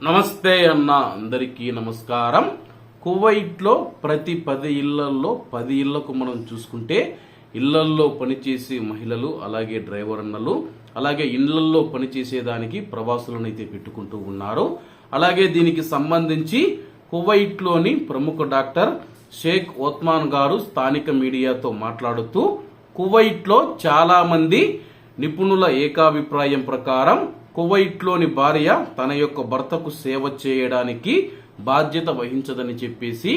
నమస్తే అన్న అందరికీ నమస్కారం. కువైట్లో ప్రతి పది ఇళ్ళల్లో పది ఇళ్ళకు మనం చూసుకుంటే ఇళ్ళల్లో పనిచేసే మహిళలు అలాగే డ్రైవర్ అన్నలు అలాగే ఇళ్ళల్లో పనిచేసేదానికి ప్రవాసులను అయితే పెట్టుకుంటూ ఉన్నారు. అలాగే దీనికి సంబంధించి కువైట్లోని ప్రముఖ డాక్టర్ షేక్ ఓత్మాన్ గారు స్థానిక మీడియాతో మాట్లాడుతూ కువైట్లో చాలామంది నిపుణుల ఏకాభిప్రాయం ప్రకారం కువైట్లోని భార్య తన యొక్క భర్తకు సేవ చేయడానికి బాధ్యత వహించదని చెప్పేసి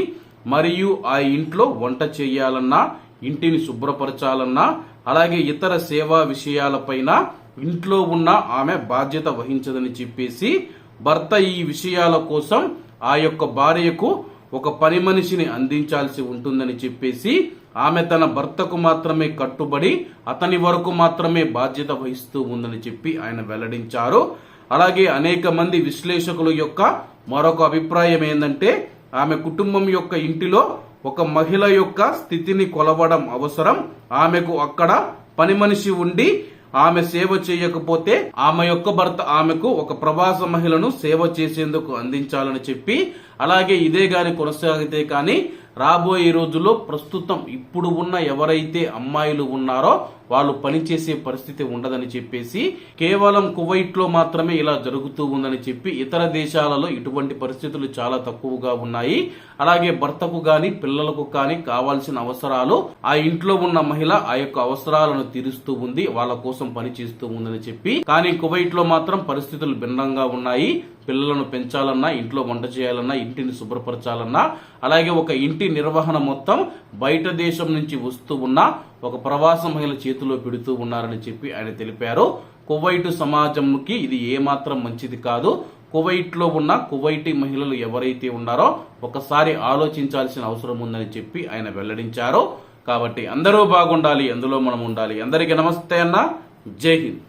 మరియు ఆ ఇంట్లో వంట చేయాలన్నా ఇంటిని శుభ్రపరచాలన్నా అలాగే ఇతర సేవా విషయాలపైన ఇంట్లో ఉన్న ఆమె బాధ్యత వహించదని చెప్పేసి భర్త ఈ విషయాల కోసం ఆ యొక్క భార్యకు ఒక పని మనిషిని అందించాల్సి ఉంటుందని చెప్పేసి ఆమె తన భర్తకు మాత్రమే కట్టుబడి అతని వరకు మాత్రమే బాధ్యత వహిస్తూ ఉందని చెప్పి ఆయన వెల్లడించారు. అలాగే అనేక మంది విశ్లేషకుల యొక్క మరొక అభిప్రాయం ఏంటంటే ఆమె కుటుంబం యొక్క ఇంటిలో ఒక మహిళ యొక్క స్థితిని కొలవడం అవసరం. ఆమెకు అక్కడ పని మనిషి ఉండి ఆమె సేవ చేయకపోతే ఆమె యొక్క భర్త ఆమెకు ఒక ప్రవాస మహిళను సేవ చేసేందుకు అందించాలని చెప్పి అలాగే ఇదే కానీ కొనసాగితే కానీ రాబోయే రోజుల్లో ప్రస్తుతం ఇప్పుడు ఉన్న ఎవరైతే అమ్మాయిలు ఉన్నారో వాళ్ళు పనిచేసే పరిస్థితి ఉండదని చెప్పేసి కేవలం కువైట్లో మాత్రమే ఇలా జరుగుతూ ఉందని చెప్పి ఇతర దేశాలలో ఇటువంటి పరిస్థితులు చాలా తక్కువగా ఉన్నాయి. అలాగే భర్తకు గాని పిల్లలకు కానీ కావాల్సిన అవసరాలు ఆ ఇంట్లో ఉన్న మహిళ ఆ యొక్క అవసరాలను తీరుస్తూ ఉంది వాళ్ళ కోసం పనిచేస్తూ ఉందని చెప్పి. కానీ కువైట్లో మాత్రం పరిస్థితులు భిన్నంగా ఉన్నాయి. పిల్లలను పెంచాలన్నా ఇంట్లో వంట చేయాలన్నా ఇంటిని శుభ్రపరచాలన్నా అలాగే ఒక ఇంటి నిర్వహణ మొత్తం బయట దేశం నుంచి వస్తూ ఉన్న ఒక ప్రవాస మహిళ చేతిలో పెడుతూ ఉన్నారని చెప్పి ఆయన తెలిపారు. కువైట్ సమాజంకి ఇది ఏమాత్రం మంచిది కాదు. కువైట్లో ఉన్న కువైటీ మహిళలు ఎవరైతే ఉన్నారో ఒకసారి ఆలోచించాల్సిన అవసరం ఉందని చెప్పి ఆయన వెల్లడించారు. కాబట్టి అందరూ బాగుండాలి అందులో మనం ఉండాలి. అందరికీ నమస్తే అన్న. జై హింద్.